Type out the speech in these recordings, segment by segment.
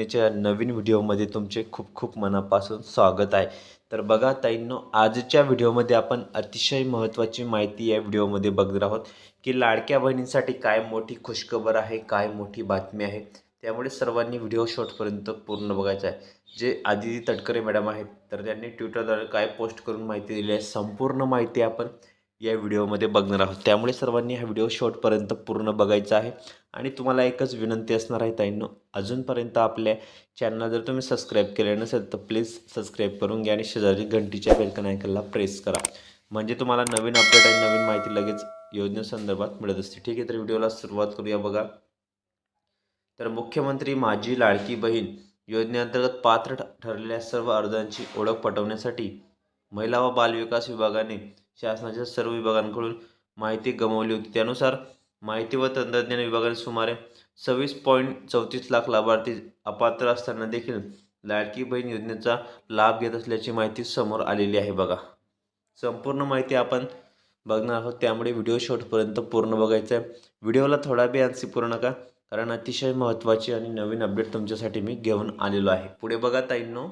योजनेच्या नवीन व्हिडिओमध्ये तुमचे खूप खूप मनापासून स्वागत आहे. तर बघा ताईंनो आजच्या व्हिडिओमध्ये आपण अतिशय महत्त्वाची माहिती या व्हिडिओमध्ये बघणार आहोत की लाडक्या बहिणींसाठी काय मोठी खुशखबर आहे काय मोठी बातमी आहे. त्यामुळे सर्वांनी व्हिडिओ शॉर्टपर्यंत पूर्ण बघायचा आहे. जे आदिती तटकरे मॅडम आहेत तर त्यांनी ट्विटरद्वारे काय पोस्ट करून माहिती दिली आहे संपूर्ण माहिती आपण या व्हिडिओमध्ये बघणार आहोत. त्यामुळे सर्वांनी हा व्हिडिओ शॉर्टपर्यंत पूर्ण बघायचा आहे. आणि तुम्हाला एकच विनंती असणार आहे ताईंनो अजूनपर्यंत आपल्या चॅनलला जर तुम्ही सबस्क्राईब केले नसेल तर प्लीज सबस्क्राईब करून घ्या आणि शेजारी घंटीच्या बेलकन आयकनला प्रेस करा. म्हणजे तुम्हाला नवीन अपडेट आणि नवीन माहिती लगेच योजनेसंदर्भात मिळत असते. ठीक आहे तर व्हिडिओला सुरुवात करूया बघा. तर मुख्यमंत्री माझी लाडकी बहीण योजनेअंतर्गत पात्र ठरलेल्या सर्व अर्जांची ओळख पटवण्यासाठी महिला व बालविकास विभागाने शासनाच्या सर्व विभागांकडून माहिती गमावली होती. त्यानुसार माहिती व तंत्रज्ञान विभागाने सुमारे सव्वीस पॉईंट चौतीस लाख लाभार्थी अपात्र असताना देखील लाडकी बहीण योजनेचा लाभ घेत असल्याची माहिती समोर आलेली आहे बघा. संपूर्ण माहिती आपण बघणार आहोत. त्यामुळे व्हिडिओ शॉर्टपर्यंत पूर्ण बघायचा आहे. व्हिडिओला थोडा बी आन्सी पूर्ण नका कारण अतिशय महत्त्वाची आणि नवीन अपडेट तुमच्यासाठी मी घेऊन आलेलो आहे. पुढे बघा ताईंनो.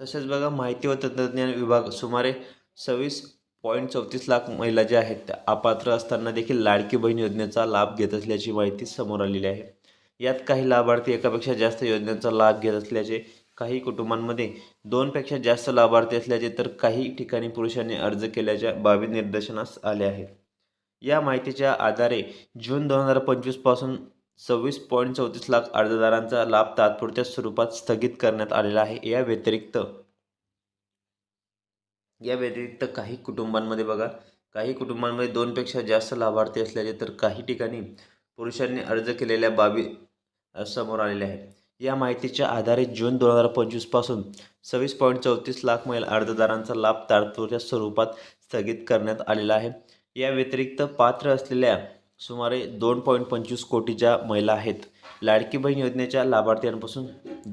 तसेच बघा माहिती व तंत्रज्ञान विभाग सुमारे सव्वीस पॉईंट चौतीस लाख महिला ज्या आहेत त्या अपात्र असताना देखील लाडकी बहीण योजनेचा लाभ घेत असल्याची माहिती समोर आलेली आहे. यात काही लाभार्थी एकापेक्षा जास्त योजनेचा लाभ घेत असल्याचे काही कुटुंबांमध्ये दोनपेक्षा जास्त लाभार्थी असल्याचे तर काही ठिकाणी पुरुषांनी अर्ज केल्याच्या बाबी निदर्शनास आल्या आहेत. या माहितीच्या आधारे जून दोन हजार पंचवीसपासून सव्वीस पॉईंट चौतीस लाख अर्जदारांचा लाभ तात्पुरत्या स्वरूपात स्थगित करण्यात आलेला आहे. या व्यतिरिक्त या व्यतिरिक्त काही कुटुंबांमध्ये बघा काही कुटुंबांमध्ये दोनपेक्षा जास्त लाभार्थी असल्याचे तर काही ठिकाणी पुरुषांनी अर्ज केलेल्या बाबी समोर आलेल्या आहेत. या माहितीच्या आधारे जून दोन हजार पंचवीसपासून सव्वीस पॉईंट चौतीस लाख महिला अर्जदारांचा लाभ तात्पुरत्या स्वरूपात स्थगित करण्यात आलेला आहे. या व्यतिरिक्त पात्र असलेल्या सुमारे दोन पॉईंट पंचवीस कोटीच्या महिला आहेत. लाडकी बहीण योजनेच्या लाभार्थ्यांपासून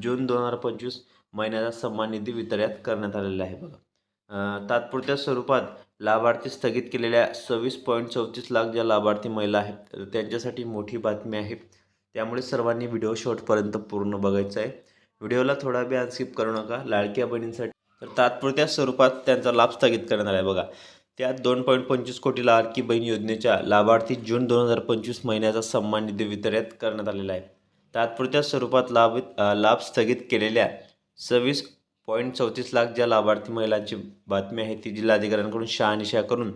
जून दोन हजार पंचवीस महिन्याचा सन्मान निधी वितरित करण्यात आलेला आहे बघा. तात्पुरत्या स्वरूपात लाभार्थी स्थगित केलेल्या सव्वीस पॉईंट चौतीस लाख ज्या लाभार्थी महिला आहेत त्यांच्यासाठी मोठी बातमी आहे. त्यामुळे सर्वांनी व्हिडिओ शॉर्टपर्यंत पूर्ण बघायचा आहे. व्हिडिओला थोडा बी स्किप करू नका लाडक्या बहिणींसाठी. तर तात्पुरत्या स्वरूपात त्यांचा लाभ स्थगित करण्यात आला आहे बघा. त्यात दोन पॉईंट पंचवीस कोटी लाडकी बहीण योजनेच्या लाभार्थी जून दोन हजार पंचवीस महिन्याचा सन्मान निधी वितरित करण्यात आलेला आहे. तात्पुरत्या स्वरूपात लाभ लाभ स्थगित केलेल्या सव्वीस पॉईंट चौतीस लाख ज्या लाभार्थी महिलांची बातमी आहे ती जिल्हाधिकाऱ्यांकडून शहानिशा करून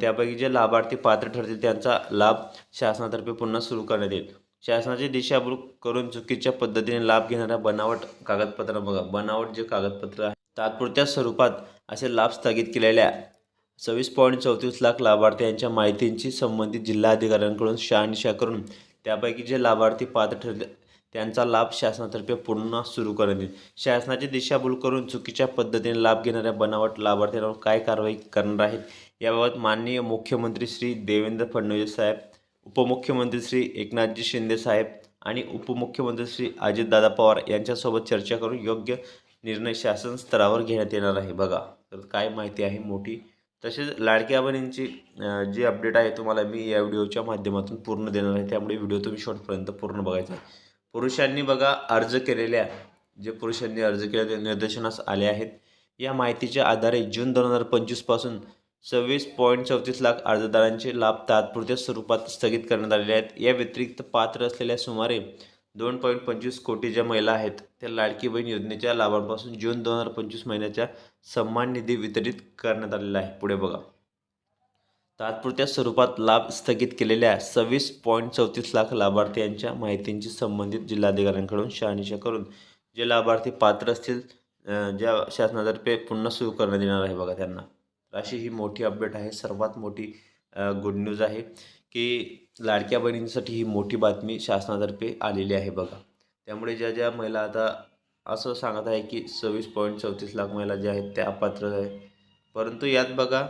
त्यापैकी जे लाभार्थी पात्र ठरतील त्यांचा लाभ शासनातर्फे पुन्हा सुरू करण्यात येईल. शासनाची दिशाभूल करून चुकीच्या पद्धतीने लाभ घेणाऱ्या बनावट कागदपत्र बघा. बनावट जे कागदपत्र आहे तात्पुरत्या स्वरूपात असे लाभ स्थगित केलेल्या सव्वीस पॉईंट चौतीस लाख लाभार्थ्यांच्या माहितींची संबंधित जिल्हाधिकाऱ्यांकडून शहानिशा करून त्यापैकी जे लाभार्थी पात्र ठरले त्यांचा लाभ शासनातर्फे पुन्हा सुरू करण्यात येईल. शासनाची दिशाभूल करून चुकीच्या पद्धतीने लाभ घेणाऱ्या बनावट लाभार्थ्यांवर काय कारवाई करणार आहेत याबाबत माननीय मुख्यमंत्री श्री देवेंद्र फडणवीस साहेब उपमुख्यमंत्री श्री एकनाथजी शिंदे साहेब आणि उपमुख्यमंत्री श्री अजितदादा पवार यांच्यासोबत चर्चा करून योग्य निर्णय शासन स्तरावर घेण्यात येणार आहे. बघा तर काय माहिती आहे मोठी? तसेच लाडक्या बहिणींची जी अपडेट आहे तुम्हाला मी या व्हिडिओच्या माध्यमातून पूर्ण देणार आहे. त्यामुळे व्हिडिओ तुम्ही शॉर्टपर्यंत पूर्ण बघायचा आहे. पुरुषांनी बघा अर्ज केलेल्या जे पुरुषांनी अर्ज केले ते निदर्शनास आले आहेत. या माहितीच्या आधारे जून दोन हजार पंचवीसपासून सव्वीस पॉईंट चौतीस लाख अर्जदारांचे लाभ तात्पुरत्या स्वरूपात स्थगित करण्यात आलेले आहेत. या व्यतिरिक्त पात्र असलेल्या सुमारे दोन पॉईंट पंचवीस कोटी ज्या महिला आहेत त्या लाडकी बहीण योजनेच्या लाभांपासून जून दोन हजार पंचवीस महिन्याच्या सन्मान निधी वितरित करण्यात आलेला आहे. पुढे बघा. तात्पुरत्या स्वरूपात लाभ स्थगित केलेल्या सव्वीस पॉईंट चौतीस लाख लाभार्थ्यांच्या माहितींची संबंधित जिल्हाधिकाऱ्यांकडून शहानिशा करून जे लाभार्थी पात्र असतील ज्या शासनातर्फे पुन्हा सुरू करण्यात येणार आहे बघा त्यांना. अशी ही मोठी अपडेट आहे. सर्वात मोठी गुड न्यूज आहे की लाडक्या बहिणींसाठी ही मोठी बातमी शासनातर्फे आलेली आहे बघा. त्यामुळे ज्या ज्या महिला आता असं सांगत आहे की सव्वीस पॉईंट चौतीस लाख महिला ज्या आहेत त्या अपात्र आहे. परंतु यात बघा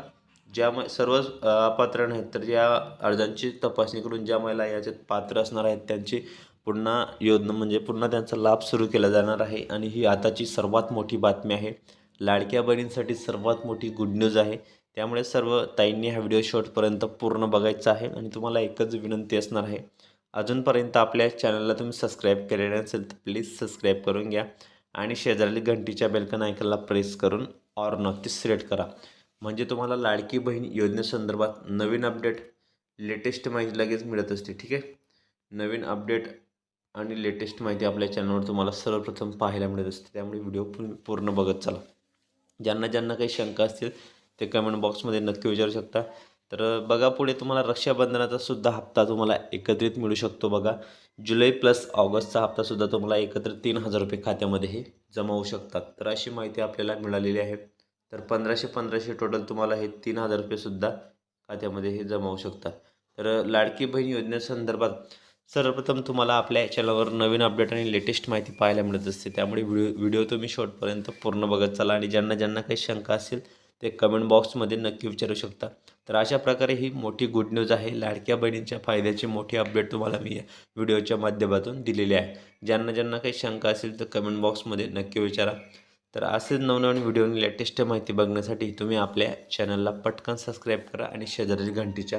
ज्या म सर्वच अपात्र नाहीत तर या अर्जांची तपासणी करून ज्या महिला याच्यात पात्र असणार आहेत त्यांची पुन्हा योजना म्हणजे पुन्हा त्यांचा लाभ सुरू केला जाणार आहे. आणि ही आताची सर्वात मोठी बातमी आहे. लाडक्या बहिणींसाठी सर्वात मोठी गुड न्यूज आहे. त्यामुळे सर्व ताईंनी हा व्हिडिओ शॉर्टपर्यंत पूर्ण बघायचा आहे आणि तुम्हाला एकच विनंती असणार आहे. अजूनपर्यंत आपल्या चॅनलला तुम्ही सबस्क्राईब केलेले नसेल तर प्लीज सबस्क्राईब करून घ्या आणि शेजारी घंटीच्या बेलकन आयकनला प्रेस करून ऑर नक्की सिलेक्ट करा. म्हणजे तुम्हाला लाडकी बहीण योजनेसंदर्भात नवीन अपडेट लेटेस्ट माहिती लगेच मिळत असते ठीक आहे? नवीन अपडेट आणि लेटेस्ट माहिती आपल्या चॅनलवर तुम्हाला सर्वप्रथम पाहायला मिळत असते. त्यामुळे व्हिडिओ पूर्ण पूर्ण बघत चला. ज्यांना ज्यांना काही शंका असतील ते कमेंट बॉक्समध्ये नक्की विचारू शकता. तर बघा पुढे तुम्हाला रक्षाबंधनाचा सुद्धा हप्ता तुम्हाला एकत्रित मिळू शकतो बघा. जुलै प्लस ऑगस्टचा हप्तासुद्धा तुम्हाला एकत्र तीन हजार रुपये खात्यामध्ये हे जमा होऊ शकतात. तर अशी माहिती आपल्याला मिळालेली आहे. तर पंधराशे पंधराशे टोटल तुम्हाला हे तीन हजार रुपयेसुद्धा खात्यामध्ये हे जमा होऊ शकतात. तर लाडकी बहीण योजनेसंदर्भात सर्वप्रथम तुम्हाला आपल्या चॅनलवर नवीन अपडेट आणि लेटेस्ट माहिती पाहायला मिळत असते. त्यामुळे व्हिडिओ व्हिडिओ तुम्ही शॉर्टपर्यंत पूर्ण बघत चला. आणि ज्यांना ज्यांना काही शंका असेल ते कमेंट बॉक्समध्ये नक्की विचारू शकता. तर अशा प्रकारे ही मोठी गुड न्यूज आहे. लाडक्या बहिणींच्या फायद्याची मोठी अपडेट तुम्हाला मी या व्हिडिओच्या माध्यमातून दिलेली आहे. ज्यांना ज्यांना काही शंका असेल तर कमेंट बॉक्समध्ये नक्की विचारा. तर असेच नवनवीन व्हिडिओ लेटेस्ट माहिती बघण्यासाठी तुम्ही आपल्या चॅनलला पटकन सबस्क्राईब करा आणि शेजारील घंटीच्या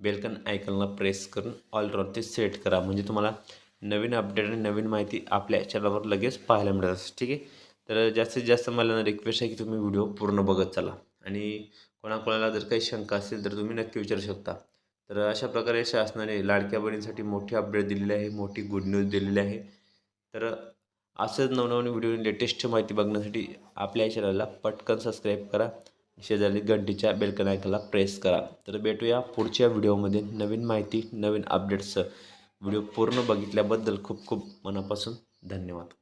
बेलकन आयकनला प्रेस करून ऑलवरती सेट करा. म्हणजे तुम्हाला नवीन अपडेट आणि नवीन माहिती आपल्या चॅनलवर लगेच पाहायला मिळत असते ठीक आहे? तर जास्तीत जास्त मला रिक्वेस्ट आहे की तुम्ही व्हिडिओ पूर्ण बघत चला. आणि कोणाकोणाला जर काही शंका असेल तर तुम्ही नक्की विचारू शकता. तर अशा प्रकारे शासनाने लाडक्या बहिणींसाठी मोठी अपडेट दिलेली आहे मोठी गुड न्यूज दिलेली आहे. तर असंच नवनवीन व्हिडिओ लेटेस्ट माहिती बघण्यासाठी आपल्या चॅनलला पटकन सबस्क्राईब करा. शेजारी घंटीच्या बेलकन आयकनला प्रेस करा. तर भेटूया पुढच्या व्हिडिओमध्ये नवीन माहिती नवीन अपडेट्स व्हिडिओ पूर्ण बघितल्याबद्दल खूप खूप मनापासून धन्यवाद.